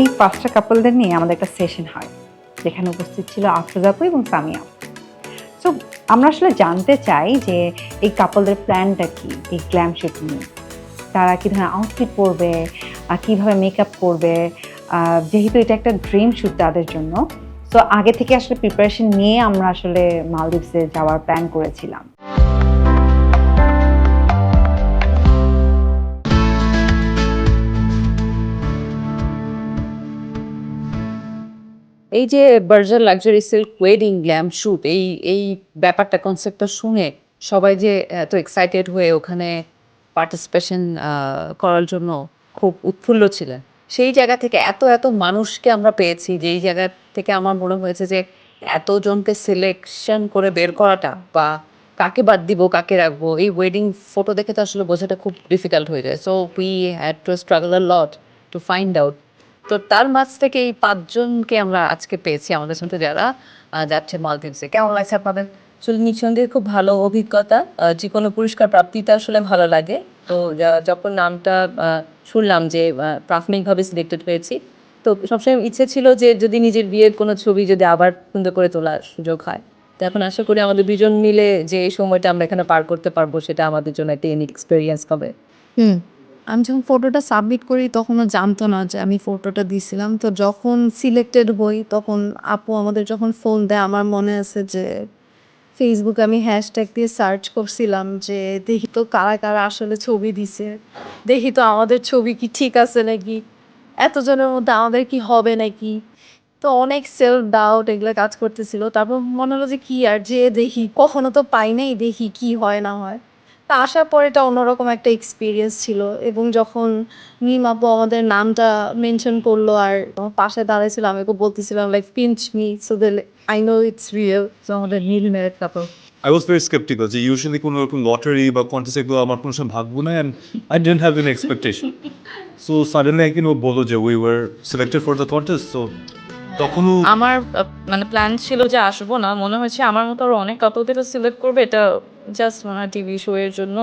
এই পাঁচটা কাপলদের নিয়ে আমাদের একটা সেশন হয়, যেখানে উপস্থিত ছিল আফরোজ আপু এবং সামিয়া। সো আমরা আসলে জানতে চাই যে এই কাপলদের প্ল্যানটা কি, এই গ্ল্যাম শুট নিয়ে? তারা কী ধরনের আউটফিট পরবে কীভাবে মেকআপ করবে যেহেতু এটা একটা ড্রিম শ্যুট তাদের জন্য। তো আগে থেকে আসলে প্রিপারেশন নিয়ে আমরা আসলে মালদ্বীপসে যাওয়ার প্ল্যান করেছিলাম। এই যে Berger luxury silk wedding glam shoot এই এই ব্যাপারটা কনসেপ্টটা শুনে সবাই যে এত এক্সাইটেড হয়ে ওখানে পার্টিসিপেশন করার জন্য খুব উৎফুল্ল ছিলেন। সেই জায়গা থেকে এত এত মানুষকে আমরা পেয়েছি, যেই জায়গা থেকে আমার মনে হয়েছে যে এতজনকে সিলেকশন করে বের করাটা বা কাকে বাদ দিব, কাকে রাখব, এই ওয়েডিং ফটো দেখে তো আসলে বোঝাটা খুব ডিফিকাল্ট হয়ে যায়। So we had to struggle a lot to find out তো তার মাঝ থেকে এই পাঁচজনকে আমরা আজকে পেয়েছি আমাদের সাথে যারা যাচ্ছে মালদ্বীপসে। কেমন লাগছে আপনাদের? আসলে নিঃসন্দেহে খুব ভালো অভিজ্ঞতা। যে কোনো পুরস্কার প্রাপ্তিটা আসলে ভালো লাগে। তো যখন নামটা আহ, শুনলাম যে প্রাথমিকভাবে সিলেক্টেড হয়েছি তো সবসময় ইচ্ছে ছিল যে যদি নিজের বিয়ের কোনো ছবি যদি আবার সুন্দর করে তোলার সুযোগ হয়। তো এখন আশা করি আমাদের দুজন মিলে যে এই সময়টা আমরা এখানে পার করতে পারব সেটা আমাদের জন্য একটা এক্সপিরিয়েন্স হবে। হুম। আমি যখন ফটোটা সাবমিট করি তখনও জানতো না যে আমি ফটোটা দিয়েছিলাম তো যখন সিলেক্টেড হই, তখন আপু আমাদের যখন ফোন দেয়, আমার মনে আছে যে ফেসবুকে আমি হ্যাশট্যাগ দিয়ে সার্চ করছিলাম যে দেখি তো কারা কারা আসলে ছবি দিছে। দেখি তো আমাদের ছবি কি ঠিক আছে নাকি? এতজনের মধ্যে আমাদের কি হবে নাকি? তো অনেক সেলফ ডাউট এগুলো কাজ করতেছিল। তারপর মনে হলো যে কি আর যে দেখি, কখনো তো পাই নাই দেখি কি হয় না হয়। তা আসার পর এটা অন্যরকম একটা এক্সপিরিয়েন্স ছিল এবং যখন মিম আপু আমাদের নামটা মেনশন করল আর আমার পাশে দাঁড়াইছিল আমি ওকে বলতেছিলাম like pinch me so they I know it's real so আমাদের নীল মেয়ের কাপড় I was very skeptical যে ইউজুয়ালি কোনো রকম লটারি বা কন্টেস্ট এগুলো আমার কোনো সময় ভাগবো না and I didn't have an expectation so suddenly একদিন ও বলল যে we were selected for the contest so তখনও আমার মানে প্ল্যান ছিল যে আসব না মনে হয়েছে আমার মতো আরও অনেক কাপলদের সিলেক্ট করবে এটা জাস্ট মানে টিভি শো এর জন্য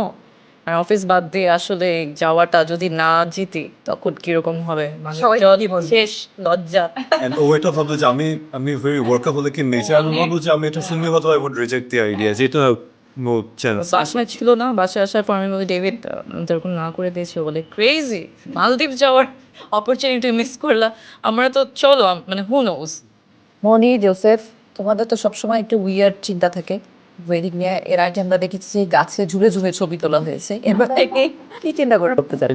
আর অফিস বাদ দিয়ে আসলে যাওয়াটা যদি না জিতি তখন কীরকম হবে? মানে? শেষ লজ্জা। এটা যে আমি আমি ভেরি ওয়ার্কাহলিক ইন নেচার? আমি যে আমি এটা শুনলে হয়তো I would reject the idea যেটা নো বাসায় ছিল না বাসায় আসার পর আমি বলি ডেভিড যেরকম না করে দিয়েছে। বলে ক্রেজি মালদ্বীপ যাওয়ার অপরচুনিটি মিস করলা। আমরা তো চলো মানে হু নোস মনি জোসেফ তোমাদের তো সবসময় একটু উইয়ার চিন্তা থাকে। ওয়েডিং নিয়ে এর আগে আমরা দেখেছি যে গাছে ঝুলে ঝুলে ছবি তোলা হয়েছে। এবার থেকে কি চিন্তা করে? করতে চাই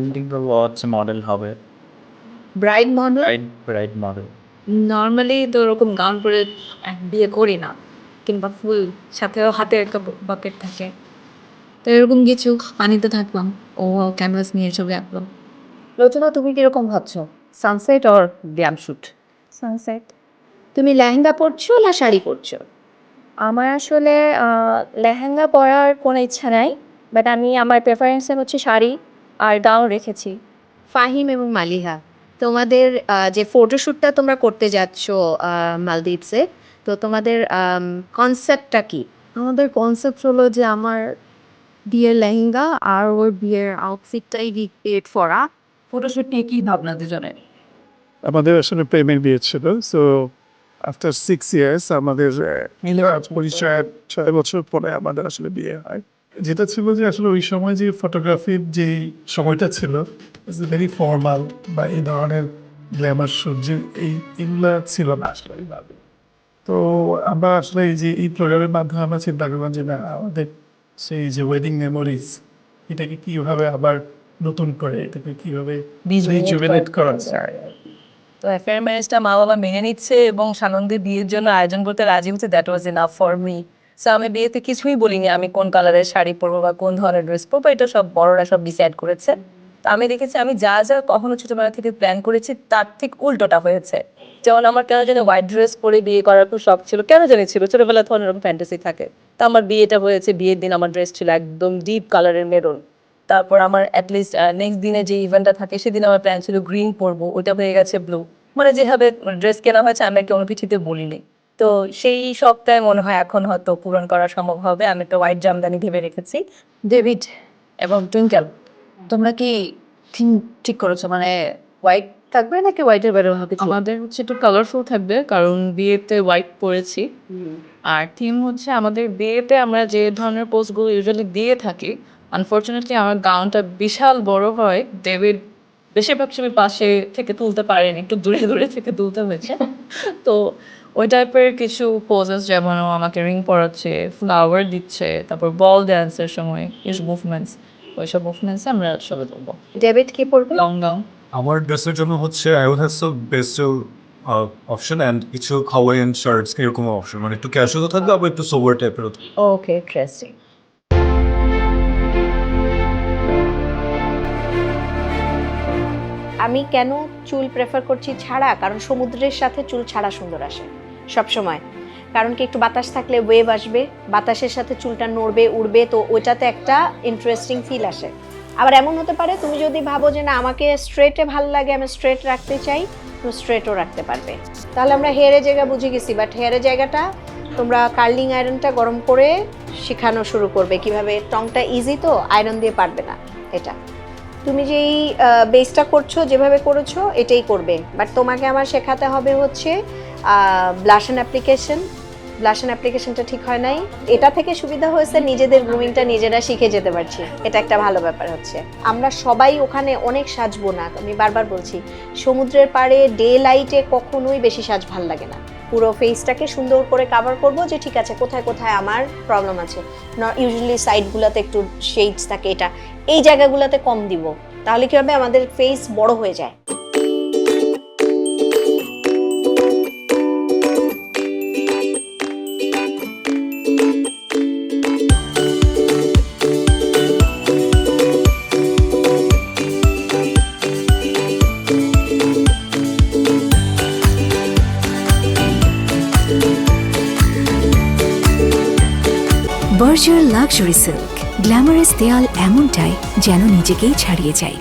ওয়াচ মডেল হবে? Bride model bride model normally তো ওরকম গাউন পরে বিয়ে করি না কিংবা ফুল সাথেও হাতে একটা বাকেট থাকে। তো এরকম কিছু পানিতে থাকলাম ও ক্যানভাস নিয়ে ছবি আঁকলাম রচনা তুমি কীরকম ভাবছ? Sunset or glam shoot sunset তুমি লেহেঙ্গা পরছো না শাড়ি পরছো? আমার আসলে লেহেঙ্গা পরার কোনো ইচ্ছা নাই বাট আমি আমার প্রেফারেন্সে হচ্ছে শাড়ি আর গাউন রেখেছি। ফাহিম এবং মালিহা তোমাদের যে ফটোশ্যুটটা তোমরা করতে যাচ্ছ মালদ্বীপসে তো তোমাদের কনসেপ্টটা কি? আমাদের কনসেপ্ট হলো যে আমার বিয়ের লেহেঙ্গা আর ওর বিয়ের আউটফিটটাই রিক্রিয়েট করা ফটোশ্যুট নিয়ে কি ভাবনা দুজনের? আমাদের আসলে প্রেমের বিয়ে ছিল সো আফটার সিক্স ইয়ার্স আমাদের পরিচয়ের ছয় বছর পরে আমাদের আসলে বিয়ে হয়। যেটা ছিল যে আসলে ওই সময় যে ফটোগ্রাফির যে সময়টা ছিল ভেরি ফর্মাল বা এই ধরনের গ্ল্যামার শুট যে এই এগুলা ছিল না আসলে এইভাবে। তো আমরা আসলে এই যে এই প্রোগ্রামের মাধ্যমে আমরা চিন্তা করলাম যে না আমাদের সেই যে ওয়েডিং মেমোরিজ এটাকে কীভাবে আবার নতুন করে এটাকে কীভাবে রিজুভেনেট করা যায়। তো অ্যাফেয়ার ম্যারেজটা মা বাবা মেনে নিচ্ছে এবং সানন্দে বিয়ের জন্য আয়োজন করতে রাজি হচ্ছে that was enough for me so আমি বিয়েতে কিছুই বলিনি, আমি কোন কালারের শাড়ি পরবো বা কোন ধরনের ড্রেস পরবো, এটা সব বড়রা সব ডিসাইড করেছে। তো আমি দেখেছি আমি যা যা কখনো ছোটবেলা থেকে প্ল্যান করেছি, তার ঠিক উল্টোটা হয়েছে। যেমন আমার কেন জানি হোয়াইট ড্রেস পরে বিয়ে করার খুব শখ ছিল, কেন জানি ছিল, ছোটবেলা তো অনেক ফ্যান্টাসি থাকে। তো আমার বিয়েটা হয়েছে, বিয়ের দিন আমার ড্রেস ছিল একদম ডিপ কালারের মেরুন তারপর আমার অ্যাটলিস্ট নেক্সট দিনে যে ইভেন্টটা থাকে, সেদিন আমার প্ল্যান ছিল গ্রিন পরবো ওটা হয়ে গেছে ব্লু মানে যেভাবে ড্রেস কেনা হয়েছে আমি একটা অনুভূতিতে বলিনি। তো সেই সপ্তাহে মনে হয় এখন হয়তো পূরণ করা সম্ভব হবে। আমি তো হোয়াইট জামদানি ভেবে রেখেছি। ডেভিড এবং টুইঙ্কেল তোমরা কি থিম ঠিক করেছ? মানে হোয়াইট থাকবে নাকি হোয়াইটের বাইরে কিছু আমাদের হচ্ছে একটু কালারফুল থাকবে কারণ বিয়েতে হোয়াইট পরেছি। আর থিম হচ্ছে আমাদের বিয়েতে আমরা যে ধরনের পোস্টগুলো ইউজুয়ালি দিয়ে থাকি আনফর্চুনেটলি আমার গাউনটা বিশাল বড় হয় দেবীর বেশিরভাগ সময় পাশে থেকে তুলতে পারেনি একটু দূরে দূরে থেকে তুলতে হয়েছে। তো ওই টাইপের কিছু পোজেস যেমন আমাকে রিং পরাচ্ছে ফ্লাওয়ার দিচ্ছে তারপর বল ড্যান্সের সময় কিছু মুভমেন্টস ওইসব মুভমেন্টসে আমরা সবে তুলবো। ডেভিড কি পড়বে লং গাউন আমার ড্রেসের জন্য হচ্ছে I would have so best option and কিছু হাওয়াইয়ান শার্টস এরকম অপশন মানে একটু ক্যাশুয়াল থাকবে আবার একটু সোভার টাইপের ওকে ইন্টারেস্টিং আমি কেন চুল প্রেফার করছি ছাড়া? কারণ সমুদ্রের সাথে চুল ছাড়া সুন্দর আসে। সব সময়। কারণ কি, একটু বাতাস থাকলে ওয়েভ আসবে, বাতাসের সাথে চুলটা নড়বে, উড়বে, তো ওইটাতে একটা ইন্টারেস্টিং ফিল আসে। আবার এমন হতে পারে, তুমি যদি ভাবো যে না, আমাকে স্ট্রেটে ভালো লাগে, আমি স্ট্রেট রাখতে চাই তুমি স্ট্রেটও রাখতে পারবে। তাহলে আমরা হেয়ারের জায়গা বুঝে গেছি বাট হেয়ারের জায়গাটা তোমরা কার্লিং আয়রনটা গরম করে শেখানো শুরু করবে। কীভাবে? টংটা ইজি তো আয়রন দিয়ে পারবে না, এটা। তুমি যেই বেসটা করছ, যেভাবে করেছ, এটাই করবে। বাট তোমাকে আমার শেখাতে হবে হচ্ছে ব্লাশন অ্যাপ্লিকেশন ব্লাশন অ্যাপ্লিকেশনটা ঠিক হয় নাই। এটা থেকে সুবিধা হয়েছে নিজেদের গ্রুমিংটা নিজেরা শিখে যেতে পারছি। এটা একটা ভালো ব্যাপার হচ্ছে। আমরা সবাই ওখানে অনেক সাজবো না। আমি বারবার বলছি, সমুদ্রের পাড়ে ডে লাইটে কখনোই বেশি সাজ ভালো লাগে না। পুরো ফেসটাকে সুন্দর করে কাভার করব যে ঠিক আছে, কোথায় কোথায় আমার প্রবলেম আছে। ইউজুয়ালি সাইডগুলোতে একটু শেডস থাকে এটা। এই জায়গাগুলোতে কম দিব। তাহলে কি হবে? আমাদের ফেস বড় হয়ে যায়। বর্জার লাক্সারি সিল্ক গ্ল্যামারাস দেয়াল এমনটাই যেন নিজেকেই ছাড়িয়ে যায়।